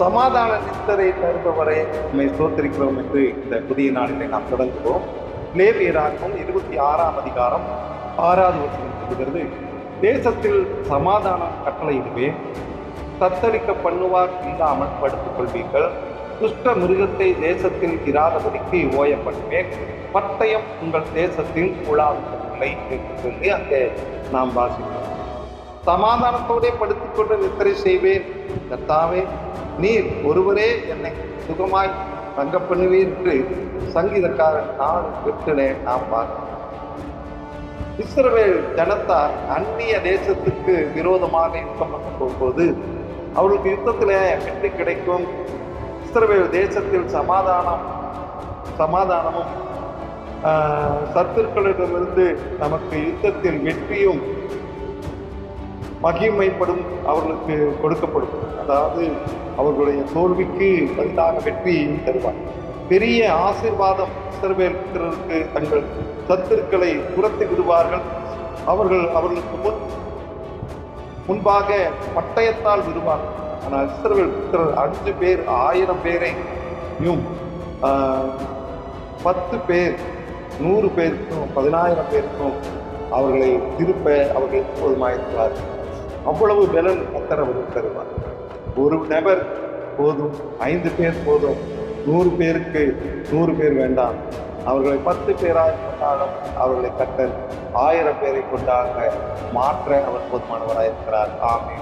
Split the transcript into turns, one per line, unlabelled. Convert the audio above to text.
சமாதான நித்தரை தருபவரை நம்மை சோத்திருக்கிறோம் என்று இந்த புதிய நாளிலே நாம் தொடங்குவோம். லேவியராகவும் இருபத்தி ஆறாம் அதிகாரம் ஆறாவது வசனம் சொல்கிறது தேசத்தில் சமாதானம் கட்டளையிடுவேன் தத்தளிக்க பண்ணுவார் இல்லாமல் படுத்துக் கொள்வீர்கள் துஷ்ட மிருகத்தை தேசத்தில் இராதபடிக்கு ஓய பண்ணுவேன். பட்டயம் உங்கள் தேசத்தில் உலாவுவதில்லை என்று சொல்லி அங்கே நாம் வாசிக்கிறோம் சமாதானத்தோடே படுத்துக்கொண்டு நித்திரை செய்வேன். கத்தாவே நீர் ஒருவரே என்னை சுகமாய் தங்க பண்ணுவீர் என்று சங்கீதக்காரன் நாடு விட்டுனே நாம் பார்க்கிறோம் இஸ்ரவேல் ஜனத்தார் அந்நிய தேசத்துக்கு விரோதமாக யுத்தம் பண்ண போகும்போது அவர்களுக்கு யுத்தத்தில் வெற்றி கிடைக்கும். இஸ்ரவேல் தேசத்தில் சமாதானம் சமாதானமும் சத்துருக்களிடமிருந்து நமக்கு யுத்தத்தில் வெற்றியும் மகிமைப்படும் அவர்களுக்கு கொடுக்கப்படும். அதாவது அவர்களுடைய தோல்விக்கு பதிலாக வெற்றி தருவார். பெரிய ஆசிர்வாதம் சிறுவேற்கிறதுக்கு தங்கள் சத்துருக்களை துரத்தி விடுவார்கள். அவர்கள் அவர்களுக்கு முன் முன்பாக பட்டயத்தால் விடுவார்கள் ஆனால் இஸ்ரவேல் புத்திரர் அஞ்சு பேர் ஆயிரம் பேரையும் பத்து பேர் நூறு பேருக்கும் பதினாயிரம் பேருக்கும் அவர்களை திருப்ப அவர்கள் போதுமாயிருக்கிறார்கள். அவ்வளவு பலன் கத்தர் அவருக்கு தருவார். ஒரு நபர் போதும் ஐந்து பேர் போதும் நூறு பேருக்கு நூறு பேர் வேண்டாம். அவர்களை பத்து பேராக கொண்டாலும் அவர்களை கட்டல் ஆயிரம் பேரை கொண்டாக மாற்ற அவர் போதுமானவராயிருக்கிறார். ஆமே